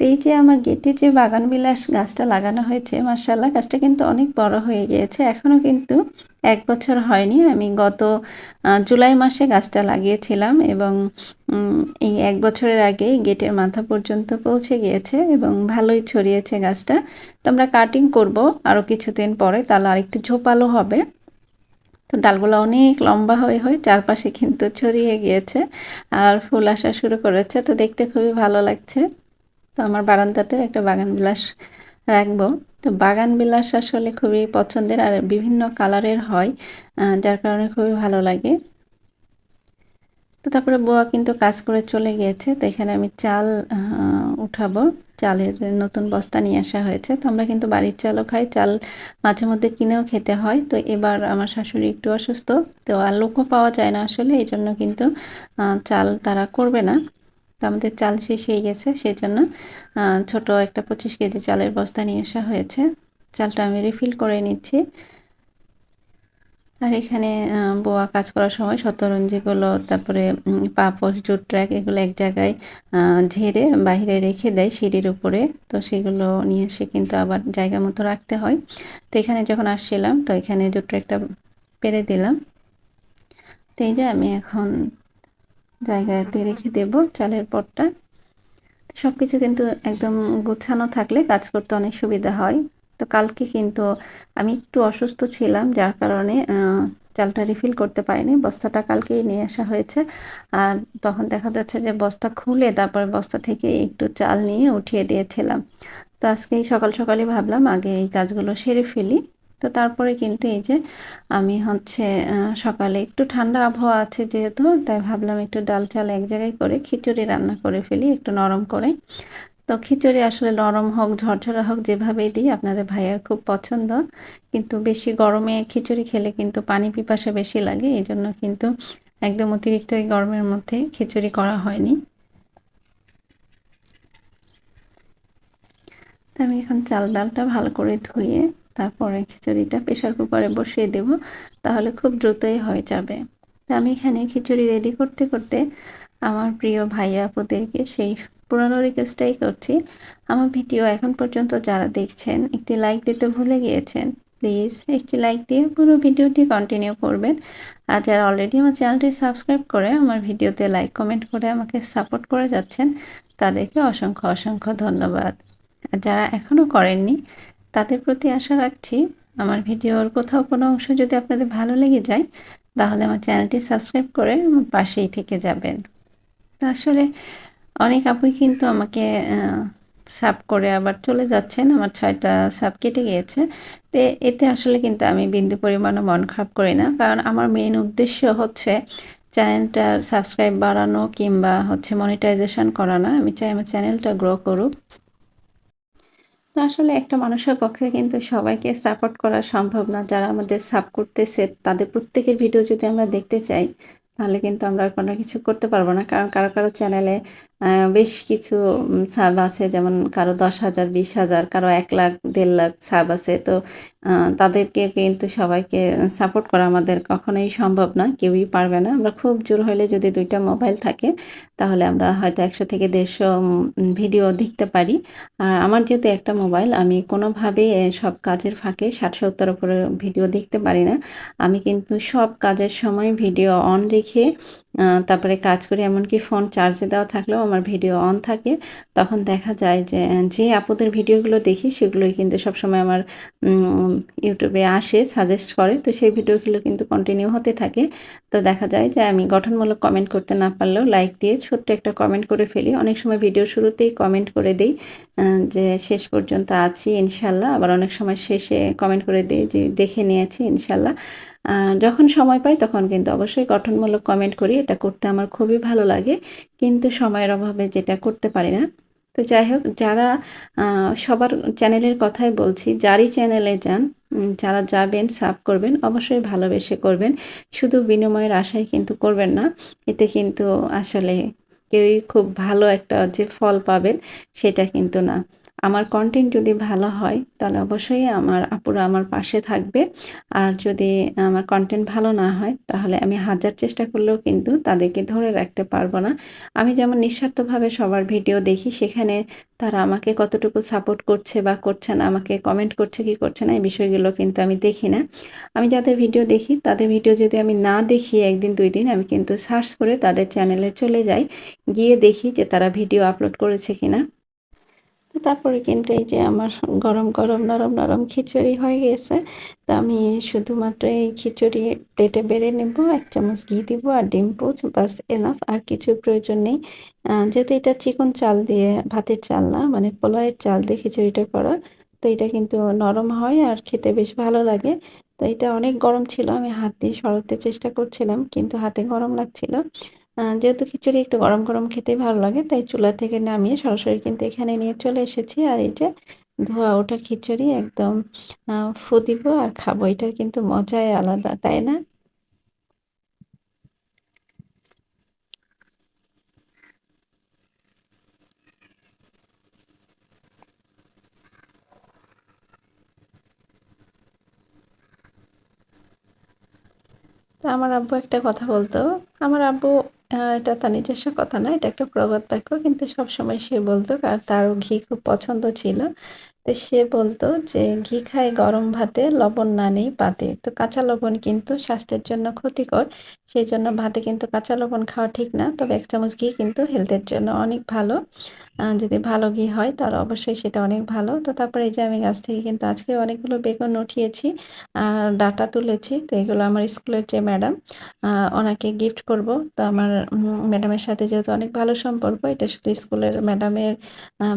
এই যে আমার গেটে যে বাগান বিলাস গাছটা লাগানো হয়েছে মার্শাল্লাহ গাছটা কিন্তু অনেক বড় হয়ে গিয়েছে। এখনও কিন্তু এক বছর হয়নি। আমি গত জুলাই মাসে গাছটা লাগিয়েছিলাম এবং এই এক বছরের আগে গেটের মাথা পর্যন্ত পৌঁছে গিয়েছে এবং ভালোই ছড়িয়েছে গাছটা। তো আমরা কাটিং করব আরও কিছুদিন পরে, তাহলে আরেকটু ঝোপালো হবে। তো ডালগুলো অনেক লম্বা হয়ে হয়ে চারপাশে কিন্তু ছড়িয়ে গিয়েছে আর ফুল আসা শুরু করেছে। তো দেখতে খুবই ভালো লাগছে। তো আমার বারান্দাতেও একটা বাগান বিলাস রাখব। তো বাগান বিলাস আসলে খুবই পছন্দের আর বিভিন্ন কালারের হয় যার কারণে খুবই ভালো লাগে। তো তারপরে বোয়া কিন্তু কাজ করে চলে গিয়েছে, তো এখানে আমি চাল উঠাবো। চালের নতুন বস্তা নিয়ে আসা হয়েছে, তো আমরা কিন্তু বাড়ির চালও খাই, চাল মাঝে মধ্যে কিনেও খেতে হয়। তো এবার আমার শাশুড়ি একটু অসুস্থ, তো আর লোকও পাওয়া যায় না আসলে এই জন্য কিন্তু চাল তারা করবে না। আমাদের চাল শেষ হয়ে গেছে সেই জন্য ছোট একটা পঁচিশ কেজি চালের বস্তা নিয়ে আসা হয়েছে। চালটা আমি রিফিল করে নিচ্ছি। আর এখানে বোয়া কাজ করার সময় শতরঞ্জিগুলো, তারপরে পাপস জুট ট্র্যাক এগুলো এক জায়গায় ঝেড়ে বাইরে রেখে দেয় সিঁড়ির উপরে। তো সেগুলো নিয়ে এসে কিন্তু আবার জায়গা মতো রাখতে হয়। তো এখানে যখন আসছিলাম, তো এখানে জুট ট্র্যাকটা পেরে দিলাম। তো এই যে আমি এখন জায়গাতে রেখে দেব চালের পটটা। সব কিছু কিন্তু একদম গোছানো থাকলে কাজ করতে অনেক সুবিধা হয়। তো কালকে কিন্তু আমি একটু অসুস্থ ছিলাম, যার কারণে চালটা রিফিল করতে পারিনি। বস্তাটা কালকেই নিয়ে আসা হয়েছে। আর তখন দেখা যাচ্ছে যে বস্তা খুলে তারপর বস্তা থেকে একটু চাল নিয়ে উঠিয়ে দিয়েছিলাম। তো আজকে সকাল সকালই ভাবলাম আগে এই কাজগুলো সেরে ফেলি। তো তারপরে কিন্তু এই যে আমি হচ্ছে সকালে একটু ঠান্ডা আবহাওয়া আছে যেহেতু, তাই ভাবলাম একটু ডাল চাল এক জায়গায় করে খিচুড়ি রান্না করে ফেলি, একটু নরম করে। তো খিচুড়ি আসলে নরম হোক, ঝরঝরা হোক, যেভাবেই দিই, আপনাদের ভাইয়ার খুব পছন্দ। কিন্তু বেশি গরমে খিচুড়ি খেলে কিন্তু পানি পিপাসা বেশি লাগে এই জন্য কিন্তু একদম অতিরিক্ত এই গরমের মধ্যে খিচুড়ি করা হয়নি। তো আমি এখন চাল ডালটা ভালো করে ধুয়ে তারপরে খিচুড়িটা প্রেশার কুকারে বসিয়ে দেব, তাহলে খুব দ্রুতই হয়ে যাবে। তো আমি এখানে খিচুড়ি রেডি করতে করতে আমার প্রিয় ভাইয়া আপুদেরকে সেই পুরনো রিকোয়েস্টটাই করছি। আমার ভিডিও এখন পর্যন্ত যারা দেখছেন, একটি লাইক দিতে ভুলে গিয়েছেন প্লিজ একটি লাইক দিয়ে পুরো ভিডিওটি কন্টিনিউ করবেন। আর যারা অলরেডি আমার চ্যানেলটি সাবস্ক্রাইব করে আমার ভিডিওতে লাইক কমেন্ট করে আমাকে সাপোর্ট করে যাচ্ছেন, তাদেরকে অসংখ্য অসংখ্য ধন্যবাদ। আর যারা এখনও করেননি তাদের প্রতি আশা রাখছি আমার ভিডিওর কোথাও কোনো অংশ যদি আপনাদের ভালো লেগে যায়, তাহলে আমার চ্যানেলটি সাবস্ক্রাইব করে আমার পাশেই থেকে যাবেন। তা আসলে অনেক আপুই কিন্তু আমাকে সাব করে আবার চলে যাচ্ছেন, আমার ছয়টা সাব কেটে গিয়েছে। তো এতে আসলে কিন্তু আমি বিন্দু পরিমাণও মন খারাপ করি না, কারণ আমার মেইন উদ্দেশ্য হচ্ছে চ্যানেলটার সাবস্ক্রাইব বাড়ানো কিংবা হচ্ছে মনিটাইজেশন করা না আমি চাই আমার চ্যানেলটা গ্রো করুক। তো আসলে একটা মানুষের পক্ষে কিন্তু সবাইকে সাপোর্ট করা সম্ভব না। যারা আমাদের সাপ করতেছে, তাদের প্রত্যেকের ভিডিও যদি আমরা দেখতে চাই, তাহলে কিন্তু আমরা কোনো কিছু করতে পারব না। কারণ কারও কারও চ্যানেলে বেশ কিছু সাব আছে, যেমন কারও দশ হাজার, বিশ হাজার, কারও এক লাখ, দেড় লাখ সাব আছে। তো তাদেরকে কিন্তু সবাইকে সাপোর্ট করা আমাদের কখনোই সম্ভব না কেউই পারবে না। আমরা খুব জোর হলে যদি দুইটা মোবাইল থাকে, তাহলে আমরা হয়তো একশো থেকে দেড়শো ভিডিও দেখতে পারি। আর আমার যেহেতু একটা মোবাইল আমি কোনোভাবেই সব কাজের ফাঁকে ষাট সত্তর উপরে ভিডিও দেখতে পারি না। আমি কিন্তু সব কাজের সময় ভিডিও অন রেখে তারপরে কাজ করি, এমনকি ফোন চার্জে দেওয়া থাকলেও আমার ভিডিও অন থাকে। তখন দেখা যায় যে যে আপুদের ভিডিওগুলো দেখি, সেগুলোই কিন্তু সবসময় আমার ইউটিউবে আসে সাজেস্ট করে। তো সেই ভিডিওগুলো কিন্তু কন্টিনিউ হতে থাকে। তো দেখা যায় যে, আমি গঠনমূলক কমেন্ট করতে না পারলেও লাইক দিয়ে ছোট্ট একটা কমেন্ট করে ফেলি। অনেক সময় ভিডিও শুরুতেই কমেন্ট করে দিই যে শেষ পর্যন্ত আছি, ইনশাল্লাহ। আবার অনেক সময় শেষে কমেন্ট করে দিই যে, দেখে নিয়েছি, ইনশাল্লাহ। যখন সময় পাই তখন কিন্তু অবশ্যই গঠনমূলক কমেন্ট করি। এটা করতে আমার খুবই ভালো লাগে। কিন্তু সময়ের অভাবে যেটা করতে পারি না। তো যাই হোক, যারা সবার চ্যানেলের কথাই বলছি, যারই চ্যানেলে যান যারা যাবেন সার্ভ করবেন, অবশ্যই ভালোবেসে করবেন। শুধু বিনিময়ের আশায় কিন্তু করবেন না। এতে কিন্তু আসলে কেউই খুব ভালো একটা যে ফল পাবেন সেটা কিন্তু না। আমার কন্টেন্ট যদি ভালো হয়, তাহলে অবশ্যই আমার আপুরা আমার পাশে থাকবে। আর যদি আমার কন্টেন্ট ভালো না হয়, তাহলে আমি হাজার চেষ্টা করলেও কিন্তু তাদেরকে ধরে রাখতে পারব না। আমি যেমন নিঃস্বার্থভাবে সবার ভিডিও দেখি, সেখানে তারা আমাকে কতটুকু সাপোর্ট করছে বা করছে না, আমাকে কমেন্ট করছে কি করছে না, এই বিষয়গুলো কিন্তু আমি দেখি না। আমি যাদের ভিডিও দেখি, তাদের ভিডিও যদি আমি না দেখি একদিন, দুই দিন, আমি কিন্তু সার্চ করে তাদের চ্যানেলে চলে যাই, গিয়ে দেখি যে তারা ভিডিও আপলোড করেছে কিনা। তারপরে কিন্তু এই যে আমার গরম গরম, নরম নরম খিচুড়ি হয়ে গেছে। তো আমি শুধুমাত্র এই খিচুড়ি প্লেটে বেড়ে নেব, এক চামচ ঘি দিব আর ডিম পোচ বাস এনাফ আর কিছু প্রয়োজন নেই। যেহেতু এটা চিকন চাল দিয়ে, ভাতের চাল না মানে পোলাওয়ের চাল দিয়ে খিচুড়িটা করা, তো এটা কিন্তু নরম হয় আর খেতে বেশ ভালো লাগে। তো এটা অনেক গরম ছিল, আমি হাত দিয়ে সরাতে চেষ্টা করছিলাম, কিন্তু হাতে গরম লাগছিল। যেহেতু খিচুড়ি একটু গরম গরম খেতে ভালো লাগে, তাই চুলা থেকে নামিয়ে সরাসরি কিন্তু এখানে নিয়ে চলে এসেছি। আর এই যে ধোয়া ওঠা খিচুড়ি একদম ফু দিব আর খাব, এটার কিন্তু মজাই আলাদা, তাই না? আমার আব্বু একটা কথা বলতো, আমার আব্বু এটা তার নিজস্ব কথা না, এটা একটা প্রবাদ বাক্য, কিন্তু সবসময় সে বলতো কারণ তারও ঘি খুব পছন্দ ছিল। তো সে বলতো যে, ঘি খায় গরম ভাতে, লবণ না নেই পাতে তো কাঁচা লবণ কিন্তু স্বাস্থ্যের জন্য ক্ষতিকর, সেই জন্য ভাতে কিন্তু কাঁচা লবণ খাওয়া ঠিক না। তবে এক চামচ ঘি কিন্তু হেলথের জন্য অনেক ভালো। যদি ভালো ঘি হয় তাহলে অবশ্যই সেটা অনেক ভালো। তো তারপরে এই যে আমি গাছ থেকে কিন্তু আজকে অনেকগুলো বেগুন উঠিয়েছি আর ডাটা তুলেছি। তো এগুলো আমার স্কুলের যে ম্যাডাম ওনাকে গিফট করব। তো আমার ম্যাডামের সাথে যেহেতু অনেক ভালো সম্পর্ক, এটা শুধু স্কুলের ম্যাডামের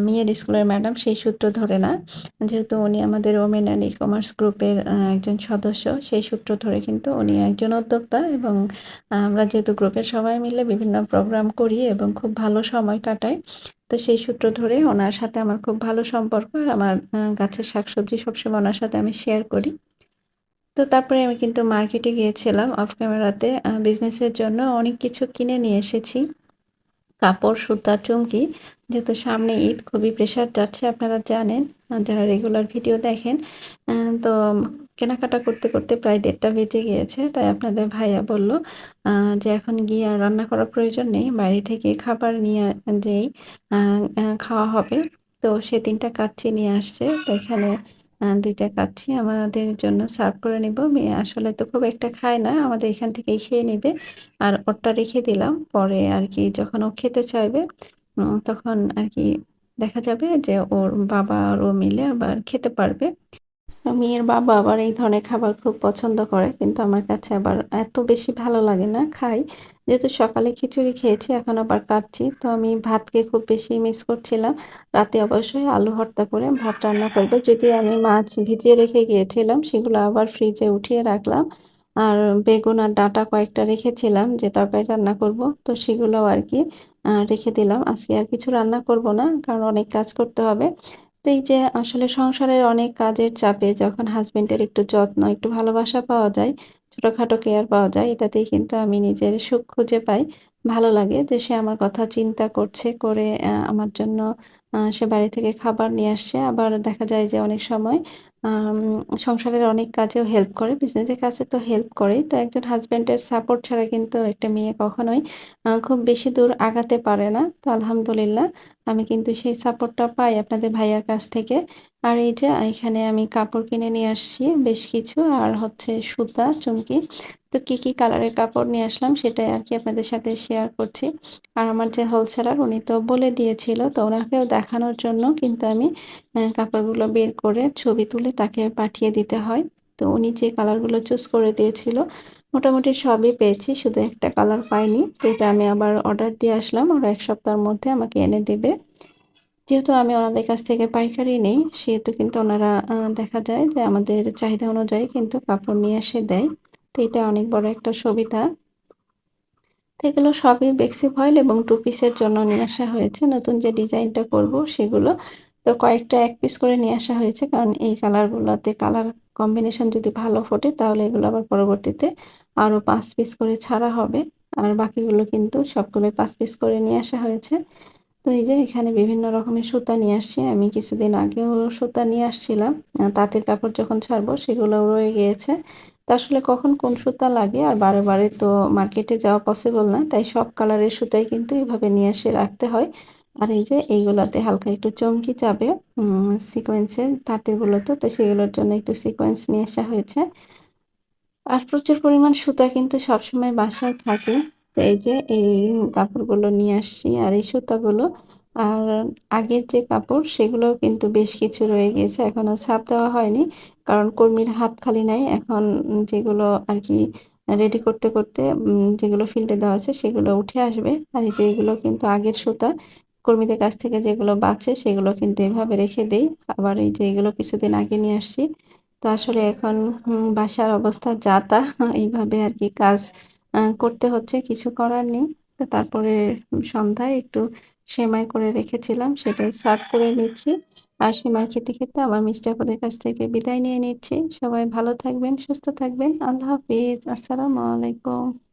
মেয়ের স্কুলের ম্যাডাম, সেই সূত্র ধরে না। যেহেতু উনি আমাদের ওমেন অ্যান্ড ই কমার্স গ্রুপের একজন সদস্য, সেই সূত্র ধরে কিন্তু উনি একজন উদ্যোক্তা এবং আমরা যেহেতু গ্রুপের সবাই মিলে বিভিন্ন প্রোগ্রাম করি এবং খুব ভালো সময় কাটাই, তো সেই সূত্র ধরে ওনার সাথে আমার খুব ভালো সম্পর্ক আর আমার গাছের শাকসবজি সবসময় ওনার সাথে আমি শেয়ার করি। তো তারপরে আমি কিন্তু মার্কেটে গিয়েছিলাম অফ ক্যামেরাতে বিজনেসের জন্য অনেক কিছু কিনে নিয়ে এসেছি। কাপড়, সুতা, চুমকি, যেহেতু সামনে ঈদ খুবই প্রেশার যাচ্ছে, আপনারা জানেন। যারা রেগুলার ভিডিও দেখেন তো কেনাকাটা করতে করতে প্রায় দেড়টা বেজে গিয়েছে। তাই আপনাদের ভাইয়া বলল যে এখন গিয়ে আর রান্না করার প্রয়োজন নেই, বাইরে থেকে খাবার নিয়ে যেই খাওয়া হবে। তো সে তিনটা কাচ্চি নিয়ে আসছে। তো এখানে দুইটা কাচ্ছি আমাদের জন্য সার্ভ করে নিব। মেয়ে আসলে তো খুব একটা খায় না, আমাদের এখান থেকেই খেয়ে নেবে। আর ওরটা রেখে দিলাম। পরে আর কি যখন ও খেতে চাইবে তখন আর কি দেখা যাবে যে ওর বাবা আর ও মিলে আবার খেতে পারবে। মেয়ের বাবা আবার এই ধরনের খাবার খুব পছন্দ করে, কিন্তু আমার কাছে আবার এত বেশি ভালো লাগে না খাই। যেহেতু সকালে খিচুড়ি খেয়েছি, এখন আবার কাটছি, তো আমি ভাতকে খুব বেশি মিস করছিলাম। রাতে অবশ্যই আলু ভর্তা করে ভাত রান্না করব। যদি আমি মাছ ভিজিয়ে রেখে গিয়েছিলাম, সেগুলো আবার ফ্রিজে উঠিয়ে রাখলাম। আর বেগুন আর ডাটা কয়েকটা রেখেছিলাম যে তরকারি রান্না করব। তো সেগুলোও আর কি রেখে দিলাম। আজকে আর কিছু রান্না করব না, কারণ অনেক কাজ করতে হবে। তো এই যে আসলে সংসারের অনেক কাজের চাপে যখন হাজবেন্ডের একটু যত্ন, একটু ভালোবাসা পাওয়া যায়, ছোটোখাটো কেয়ার পাওয়া যায়, এটাতেই কিন্তু আমি নিজের সুখ খুঁজে পাই। ভালো লাগে যে সে আমার কথা চিন্তা করছে, করে আমার জন্য সে বাড়ি থেকে খাবার নিয়ে আসছে। আবার দেখা যায় যে অনেক সময় সংসারের অনেক কাজেও হেল্প করে বিজনেসের কাছে তো হেল্প করে তো একজন হাজব্যান্ডের সাপোর্ট ছাড়া কিন্তু একটা মেয়ে কখনোই খুব বেশি দূর আগাতে পারে না। তো আলহামদুলিল্লাহ, আমি কিন্তু সেই সাপোর্টটা পাই আপনাদের ভাইয়ার কাছ থেকে। আর এই যে, এখানে আমি কাপড় কিনে নিয়ে আসছি, বেশ কিছু। আর হচ্ছে সুতা, চুমকি। তো কী কী কালারের কাপড় নিয়ে আসলাম সেটাই আর কি আপনাদের সাথে শেয়ার করছি। আর আমার যে হোলসেলার উনি তো বলে দিয়েছিল, তো ওনাকেও দেখানোর জন্য কিন্তু আমি কাপড়গুলো বের করে ছবি তুলে তাকে পাঠিয়ে দিতে হয়। তো উনি যে কালারগুলো চুজ করে দিয়েছিল, মোটামুটি সবই পেয়েছি, শুধু একটা কালার পাইনি। তো এটা আমি আবার অর্ডার দিয়ে আসলাম, ওরা এক সপ্তাহের মধ্যে আমাকে এনে দেবে। যেহেতু আমি ওনাদের কাছ থেকে পাইকারি নেই, সেহেতু কিন্তু ওনারা দেখা যায় যে আমাদের চাহিদা অনুযায়ী কিন্তু কাপড় নিয়ে এসে দেয়। তো এটা অনেক বড় একটা সুবিধা। তো এগুলো সবই বেক্সি ফয়েল এবং টু পিসের জন্য নিয়ে আসা হয়েছে। নতুন যে ডিজাইনটা করব সেগুলো তো কয়েকটা এক পিস করে নিয়ে আসা হয়েছে। কারণ এই কালারগুলোতে কালার কম্বিনেশন যদি ভালো ফোটে, তাহলে এগুলো আবার পরবর্তীতে আরও পাঁচ পিস করে ছাড়া হবে। আর বাকিগুলো কিন্তু সবগুলোই পাঁচ পিস করে নিয়ে আসা হয়েছে। তো এই যে এখানে বিভিন্ন রকমের সুতা নিয়ে আসছি। আমি কিছুদিন আগেও সুতা নিয়ে আসছিলাম। তাঁতের কাপড় যখন ছাড়বো সেগুলো রয়ে গিয়েছে। তো আসলে কখন কোন সুতা লাগে? আর বারে বারে তো মার্কেটে যাওয়া পসিবল না। তাই সব কালারের সুতাই কিন্তু এভাবে নিয়ে এসে রাখতে হয়। আর এই যে এইগুলোতে হালকা একটু চমকি যাবে সিকোয়েন্সের তাঁতেরগুলোতে তো সেগুলোর জন্য একটু সিকোয়েন্স নিয়ে আসা হয়েছে। আর প্রচুর পরিমাণ সুতা কিন্তু সবসময় বাসায় থাকে। তো এই যে এই কাপড়গুলো নিয়ে আসছি আর এই সুতাগুলো, আর আগের যে কাপড় সেগুলোও কিন্তু বেশ কিছু রয়ে গেছে এখনও ছাপ দেওয়া হয়নি। কারণ কর্মীর হাত খালি নাই, এখন যেগুলো আর কি রেডি করতে করতে যেগুলো ফিল্ডে দেওয়া আছে সেগুলো উঠে আসবে। আর এই যে এগুলো কিন্তু আগের সুতা কর্মীদের কাছ থেকে যেগুলো বাঁচে সেগুলো কিন্তু এভাবে রেখে দেই। আবার এই যে এগুলো কিছুদিন আগে নিয়ে আসছি। তো আসলে এখন বাসার অবস্থা যা তা, এইভাবে আর কি কাজ করতে হচ্ছে, কিছু করার নেই। তো তারপরে সন্ধ্যায় একটু সেমাই করে রেখেছিলাম, সেটাই সার্ভ করে নিচ্ছি। আর সেমাই খেতে খেতে আমার মিষ্টি আপুদের কাছ থেকে বিদায় নিয়ে নিচ্ছি। সবাই ভালো থাকবেন, সুস্থ থাকবেন। আল্লাহ হাফিজ। আসসালামু আলাইকুম।